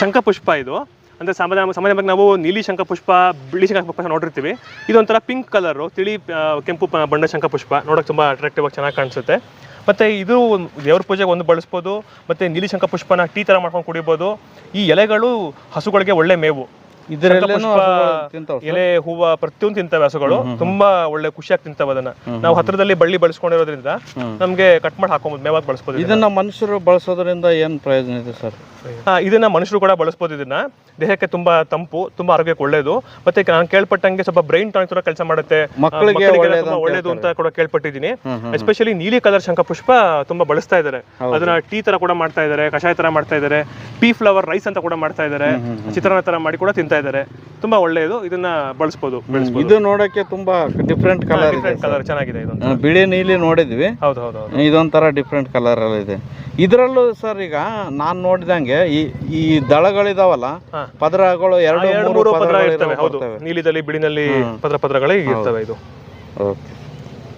ಶಂಖಪುಷ್ಪ ಇದು. ಅಂದರೆ ಸಾಮಾನ್ಯ ಸಾಮಾನ್ಯವಾಗಿ ನಾವು ನೀಲಿ ಶಂಖಪುಷ್ಪ, ಬಿಳಿ ಶಂಖಪುಷ್ಪ ನೋಡಿರ್ತೀವಿ. ಇದೊಂಥರ ಪಿಂಕ್ ಕಲರು ತಿಳಿ ಕೆಂಪು ಬಣ್ಣ ಶಂಖಪುಷ್ಪ. ನೋಡೋಕೆ ತುಂಬ ಅಟ್ರಾಕ್ಟಿವ್ ಆಗಿ ಚೆನ್ನಾಗಿ ಕಾಣಿಸುತ್ತೆ. ಮತ್ತು ಇದು ದೇವ್ರ ಪೂಜೆಗೆ ಒಂದು ಬಳಸ್ಬೋದು. ಮತ್ತು ನೀಲಿ ಶಂಖಪುಷ್ಪನ ಟೀ ಥರ ಮಾಡ್ಕೊಂಡು ಕುಡಿಬೋದು. ಈ ಎಲೆಗಳು ಹಸುಗಳಿಗೆ ಒಳ್ಳೆ ಮೇವು. ಇದರಲ್ಲೇನು ಎಲೆ ಹೂವ ಪ್ರತಿಯೊಂದು ತಿಂತವೆ ಹಸುಗಳು. ತುಂಬಾ ಒಳ್ಳೆ ಖುಷಿಯಾಗಿ ತಿಂತವೆ ಅದನ್ನ. ನಾವು ಹತ್ರದಲ್ಲಿ ಬಳ್ಳಿ ಬಳಸ್ಕೊಂಡಿರೋದ್ರಿಂದ ನಮ್ಗೆ ಕಟ್ ಮಾಡಿ ಹಾಕೋಬಹುದು ಮೇವಾಗಿ ಬಳಸ್ಬೋದು ಇದನ್ನ. ಮನುಷ್ಯರು ಬಳಸೋದ್ರಿಂದ ಏನ್ ಪ್ರಯೋಜನ ಇದೆ ಸರ್? ಇದನ್ನ ಮನುಷ್ಯರು ಕೂಡ ಬಳಸ್ಬೋದು ಇದನ್ನ. ದೇಹಕ್ಕೆ ತುಂಬಾ ತಂಪು ತುಂಬಾ ಆರೋಗ್ಯಕ್ಕೆ ಒಳ್ಳೇದು. ಮತ್ತೆ ನಾನು ಕೇಳ್ಪಟ್ಟಂಗೆ ಸ್ವಲ್ಪ ಬ್ರೈನ್ ಟಾನಿಕ್ ತರ ಕೆಲಸ ಮಾಡುತ್ತೆ. ಮಕ್ಕಳಿಗೆ ಒಳ್ಳೇದು ಅಂತ ಕೂಡ ಕೇಳ್ಪಟ್ಟಿದ್ದೀನಿ. ಎಸ್ಪೆಷಲಿ ನೀಲಿ ಕಲರ್ ಶಂಖಪುಷ್ಪ ತುಂಬಾ ಬಳಸ್ತಾ ಇದ್ದಾರೆ. ಅದನ್ನ ಟೀ ತರ ಕೂಡ ಮಾಡ್ತಾ ಇದ್ದಾರೆ ಕಷಾಯ ತರ ಮಾಡ್ತಾ ಇದ್ದಾರೆ. ಪೀ ಫ್ಲವರ್ ರೈಸ್ ಅಂತ ಕೂಡ ಮಾಡ್ತಾ ಇದ್ದಾರೆ. ಚಿತ್ರಾನ್ನ ತರ ಮಾಡಿ ಕೂಡ ತಿಂತಾ ಇದ್ದಾರೆ. ತುಂಬಾ ಒಳ್ಳೆಯದು. ಇದನ್ನ ಬಳಸಬಹುದು ಇದು ನೋಡಕ್ಕೆ ತುಂಬಾ ಡಿಫ್ರೆಂಟ್ ಕಲರ್ ಕಲರ್ ಚೆನ್ನಾಗಿದೆ ಇದು. ಬಿಳಿ ನೀಲಿ ನೋಡಿದ್ವಿ. ಹೌದು ಹೌದು ಇದೊಂಥರ ಡಿಫ್ರೆಂಟ್ ಕಲರ್ ಅಲ್ಲಿ ಇದೆ. ಇದರಲ್ಲೂ ಸರ್ ಈಗ ನಾನ್ ನೋಡಿದಂಗೆ ಈ ಈ ದಳಗಳಿದಾವಲ್ಲ. ಪದರಗಳು ಎರಡು ಮೂರು ಪದರಗಳು ಇರ್ತವೆ ಹೌದು. ನೀಲಿದಲ್ಲಿ ಬಿಳಿನಲ್ಲಿ ಪದರ ಪದರಗಳೇ ಇರ್ತವೆ ಇದು. ಓಕೆ.